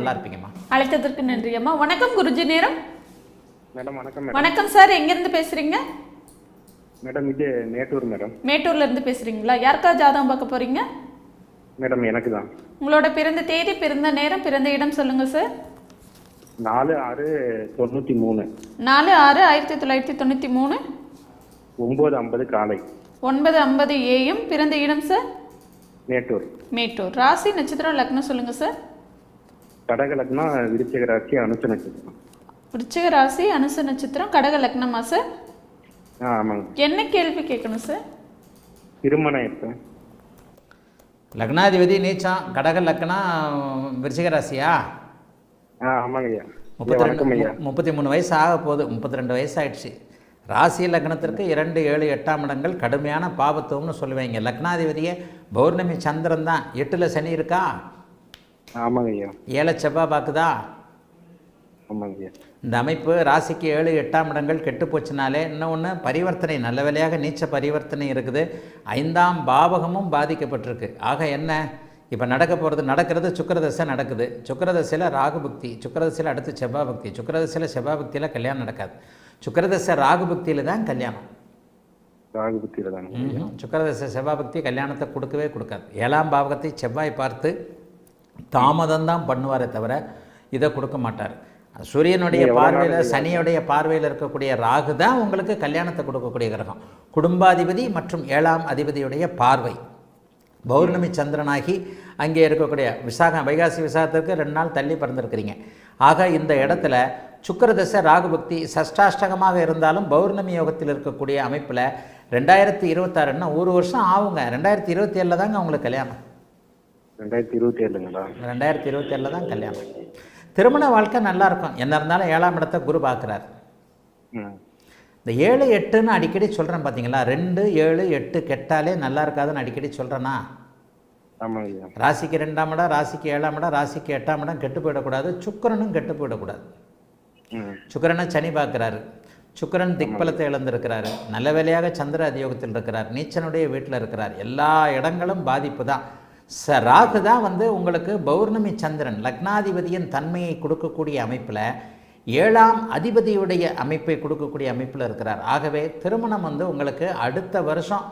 நல்லா இருப்பீங்கம்மா. அழைத்ததற்கு நன்றி அம்மா. வணக்கம் குருஜி நேரம்? மேடம் வணக்கம் மேடம். வணக்கம் சார். எங்கேருந்து பேசுறீங்க? மேடம் இது நேட்டூர் மேடம். மேட்டூர்ல இருந்து பேசுறீங்களா? யாருக்கா ஜாதகம் பார்க்க போறீங்க? மேடம் எனக்கு தான். உங்களோட பிறந்த தேதி பிறந்த நேரம் பிறந்த இடம் சொல்லுங்க சார். நாலு ஆறு தொண்ணூற்றி மூணு நாலு ஆறு ஆயிரத்தி தொள்ளாயிரத்தி தொண்ணூற்றி மூணு ஒம்பது ஐம்பது காலை. ஒன்பது ஐம்பது ஏஎம் பிறந்த இடம் சார்? நேட்டூர் மேட்டூர். ராசி நட்சத்திரம் லக்னம் சொல்லுங்க சார். கடக லக்னம் விருச்சிக ராசி அனுச நட்சத்திரம். விருச்சிக ராசி அனுச நட்சத்திரம் கடக லக்னமா சார் ஆமாங்க. என்ன கேள்வி கேட்கணும் சார் திருமணம் எப்போ? லக்னாதிபதி நீச்சம் கடக லக்னம் விருச்சிக ராசியா? ஆ ஆமாங்க ஐயா. ஐயா, முப்பத்தி ரெண்டு முப்பத்தி மூணு வயசு ஆக போகுது முப்பத்தி ரெண்டு வயசு ஆயிடுச்சு ராசி லக்னத்திற்கு இரண்டு ஏழு எட்டாம் இடங்கள் கடுமையான பாபத்துவம்னு சொல்லுவீங்க. லக்னாதிபதியே பௌர்ணமி சந்திரன் தான் எட்டில் சனி இருக்கா? ஆமாங்க ஐயா ஏழை செவ்வாய் பாக்குதா? ஆமாங்க ஐயா இந்த அமைப்பு ராசிக்கு ஏழு எட்டாம் இடங்கள் கெட்டு போச்சுனாலே இன்னொன்று பரிவர்த்தனை நல்ல வேலையாக நீச்ச பரிவர்த்தனை இருக்குது. ஐந்தாம் பாவகமும் பாதிக்கப்பட்டிருக்கு. ஆக என்ன? இப்போ நடக்க போகிறது நடக்கிறது சுக்கிரதசை நடக்குது. சுக்கிரதசையில் ராகு பக்தி சுக்கிரதசையில் அடுத்து செவ்வாய் பக்தி சுக்கிரதசையில் செவ்வாய் பக்தியில் கல்யாணம் நடக்காது. சுக்கிரதசை ராகு பக்தியில் தான் கல்யாணம். ராகு புத்தியில் தாங்க ம்ஹும். சுக்கிரதசை செவ்வாய் பக்தி கல்யாணத்தை கொடுக்கவே கொடுக்காது. ஏழாம் பாவகத்தை செவ்வாய் பார்த்து தாமதம் தான் பண்ணுவாரே தவிர இதை கொடுக்க மாட்டார். சூரியனுடைய பார்வையில் சனியுடைய பார்வையில் இருக்கக்கூடிய ராகு தான் உங்களுக்கு கல்யாணத்தை கொடுக்கக்கூடிய கிரகம். குடும்பாதிபதி மற்றும் ஏழாம் அதிபதியுடைய பார்வை. பௌர்ணமி சந்திரனாகி அங்கே இருக்கக்கூடிய விசாகம் வைகாசி விசாகத்திற்கு ரெண்டு நாள் தள்ளி பிறந்திருக்கிறீங்க. ஆக இந்த இடத்துல சுக்கிரதசை ராகுபக்தி சஷ்டாஷ்டகமாக இருந்தாலும் பௌர்ணமி யோகத்தில் இருக்கக்கூடிய அமைப்பில் ரெண்டாயிரத்தி இருபத்தாறுன்னா ஒரு வருஷம் ஆகுங்க. ரெண்டாயிரத்தி இருபத்தி ஏழில் தாங்க உங்களுக்கு கல்யாணம். ரெண்டாயிரத்தி இருபத்தி ஏழுங்களா? ரெண்டாயிரத்தி இருபத்தி ஏழில் தான் கல்யாணம். திருமண வாழ்க்கை நல்லா இருக்கும் என்ன இருந்தாலும் ஏழாம் இடத்தை குரு பார்க்குறார். இந்த ஏழு எட்டுன்னு அடிக்கடி சொல்கிறேன் பார்த்தீங்களா ரெண்டு ஏழு எட்டு கெட்டாலே நல்லா இருக்காதுன்னு அடிக்கடி சொல்கிறேன்னா ராசிக்கு ரெண்டாம் இடம் ராசிக்கு ஏழாம் இடம் ராசிக்கு எட்டாம் இடம் கெட்டு போயிடக்கூடாது. சுக்கிரனும் கெட்டு போயிடக்கூடாது. சுக்கிரனை சனி பார்க்குறாரு. சுக்கிரன் திக்பலத்தை இழந்திருக்கிறாரு. நல்ல வேலையாக சந்திர அதியோகத்தில் இருக்கிறார். நீச்சனுடைய வீட்டில் இருக்கிறார். எல்லா இடங்களும் பாதிப்பு தான். ச ராகு தான் வந்து உங்களுக்கு பௌர்ணமி சந்திரன் லக்னாதிபதியின் தன்மையை கொடுக்கக்கூடிய அமைப்பில் ஏழாம் அதிபதியுடைய அமைப்பை கொடுக்கக்கூடிய அமைப்பில் இருக்கிறார். ஆகவே திருமணம் வந்து உங்களுக்கு அடுத்த வருஷம்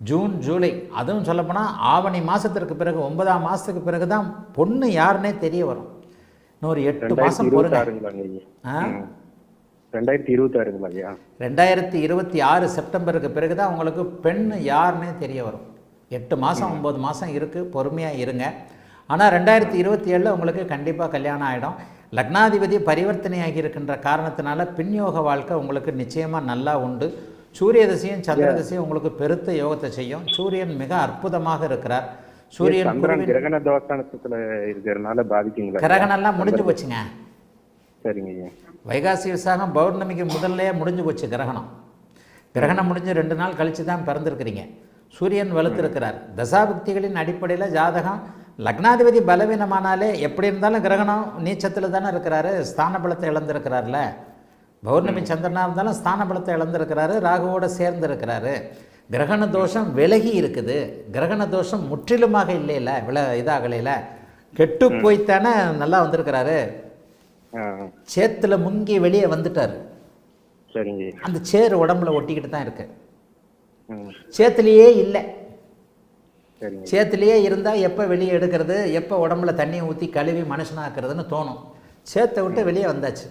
ஜூன் ஜூலை அதுவும் சொல்லப்போனால் ஆவணி மாதத்திற்கு பிறகு ஒன்பதாம் மாதத்துக்கு பிறகு தான் பொண்ணு யாருன்னே தெரிய வரும். இன்னொரு எட்டு மாதம் பொறுங்க. ஆ? ரெண்டாயிரத்தி இருபத்தாறுங்களா ஐயா? ரெண்டாயிரத்தி இருபத்தி ஆறு செப்டம்பருக்கு பிறகு தான் உங்களுக்கு பெண் யாருன்னே தெரிய வரும். எட்டு மாதம் ஒம்பது மாதம் இருக்குது பொறுமையாக இருங்க. ஆனால் ரெண்டாயிரத்தி இருபத்தி ஏழில் உங்களுக்கு கண்டிப்பாக கல்யாணம் ஆகிடும் லக்னாதிபதி பரிவர்த்தனையாகி இருக்கின்ற காரணத்தினால பின்யோக வாழ்க்கை உங்களுக்கு நிச்சயமாக நல்லா உண்டு. சூரிய திசையும் சந்திர திசையும் உங்களுக்கு பெருத்த யோகத்தை செய்யும். சூரியன் மிக அற்புதமாக இருக்கிறார். சூரியன் கிரகண தோஷத்துல இருக்கிறதுனால பாதிக்குங்களா? கிரகணம்லாம் முடிஞ்சு போச்சுங்க. சரிங்க வைகாசி விசாகம் பௌர்ணமிக்கு முதல்லயே முடிஞ்சு போச்சு கிரகணம். கிரகணம் முடிஞ்சு ரெண்டு நாள் கழித்து தான் பிறந்திருக்கிறீங்க. சூரியன் வலுத்திருக்கிறார். தசாபக்திகளின் அடிப்படையில் ஜாதகம் லக்னாதிபதி பலவீனமானாலே எப்படி இருந்தாலும் கிரகணம் நீச்சத்தில் தானே இருக்கிறாரு ஸ்தான பலத்தை இழந்திருக்கிறார்ல. பௌர்ணமி சந்திரனாக இருந்தாலும் ஸ்தான பலத்தை இழந்திருக்கிறாரு ராகுவோட சேர்ந்து இருக்கிறாரு கிரகண தோஷம் விலகி இருக்குது. கிரகண தோஷம் முற்றிலுமாக இல்லைல்ல வில இதாகலையில. கெட்டு போய்த்தானே நல்லா வந்திருக்கிறாரு. சேத்துல முங்கி வெளியே வந்துட்டார். அந்த சேறு உடம்புல ஒட்டிக்கிட்டு தான் இருக்கு. சேத்துலேயே இல்லை. சேத்துலேயே இருந்தால் எப்போ வெளியே எடுக்கிறது எப்போ உடம்புல தண்ணியை ஊற்றி கழுவி மனுஷனாக்குறதுன்னு தோணும். சேத்தை விட்டு வெளியே வந்தாச்சு.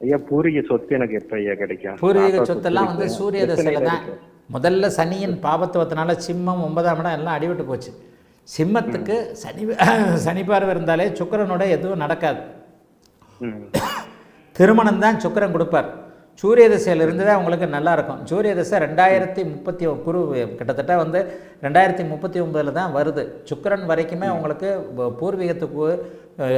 ஐயா பூர்வீக சொத்து எனக்கு எப்ப ஐயா கிடைக்கும்? பூர்வீக சொத்தெல்லாம் வந்து. சூரிய தசையில் தான்? முதல்ல சனியின் பாபத்துவத்தினால சிம்மம் ஒன்பதாம் இடம் எல்லாம் அடிவிட்டு போச்சு. சிம்மத்துக்கு சனி சனி பார்வை இருந்தாலே சுக்கிரனோட எதுவும் நடக்காது. திருமணம் தான் சுக்கிரன் கொடுப்பார். சூரிய திசையில் இருந்து தான் உங்களுக்கு நல்லாயிருக்கும். சூரிய திசை ரெண்டாயிரத்தி முப்பத்தி குரு கிட்டத்தட்ட வந்து ரெண்டாயிரத்தி முப்பத்தி ஒம்பதில் தான் வருது. சுக்கரன் வரைக்குமே உங்களுக்கு பூர்வீகத்துக்கு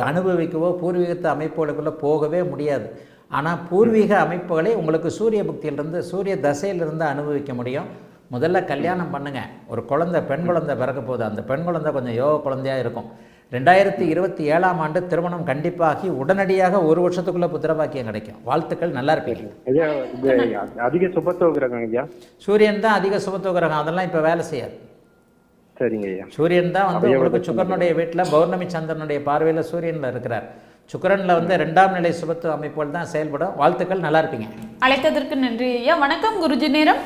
அனுபவிக்கவோ பூர்வீகத்து அமைப்புகளுக்குள்ளே போகவே முடியாது. ஆனால் பூர்வீக அமைப்புகளை உங்களுக்கு சூரிய புக்தியிலிருந்து சூரிய தசையிலிருந்து அனுபவிக்க முடியும். முதல்ல கல்யாணம் பண்ணுங்க. ஒரு குழந்தை பெண் குழந்தை பிறக்க போகுது. அந்த பெண் குழந்தை கொஞ்சம் யோக குழந்தையாக இருக்கும். ரெண்டாயிரத்தி இருபத்தி ஏழாம் ஆண்டு திருமணம் கண்டிப்பாகி உடனடியாக ஒரு வருஷத்துக்குள்ள புத்திரபாக்கியம் கிடைக்கும். வாழ்த்துக்கள் நல்லா இருப்பீங்க. அதிக சுபத்துவ கிரகம் ஐயா? சூரியன் தான் அதிக சுபத்துவ கிரகம் அதெல்லாம் இப்போ வேலை செய்யாது. சரிங்க ஐயா. சூரியன் தான் வந்து உங்களுக்கு சுக்கரனுடைய வீட்டில் பௌர்ணமி சந்திரனுடைய பார்வையில் சூரியனில் இருக்கிறார். சுக்கிரனில் வந்து ரெண்டாம் நிலை சுபத்துவ அமைப்புகள் தான் செயல்படும். வாழ்த்துக்கள் நல்லா இருப்பீங்க. அழைத்ததற்கு நன்றி ஐயா. வணக்கம் குருஜி நேரம்.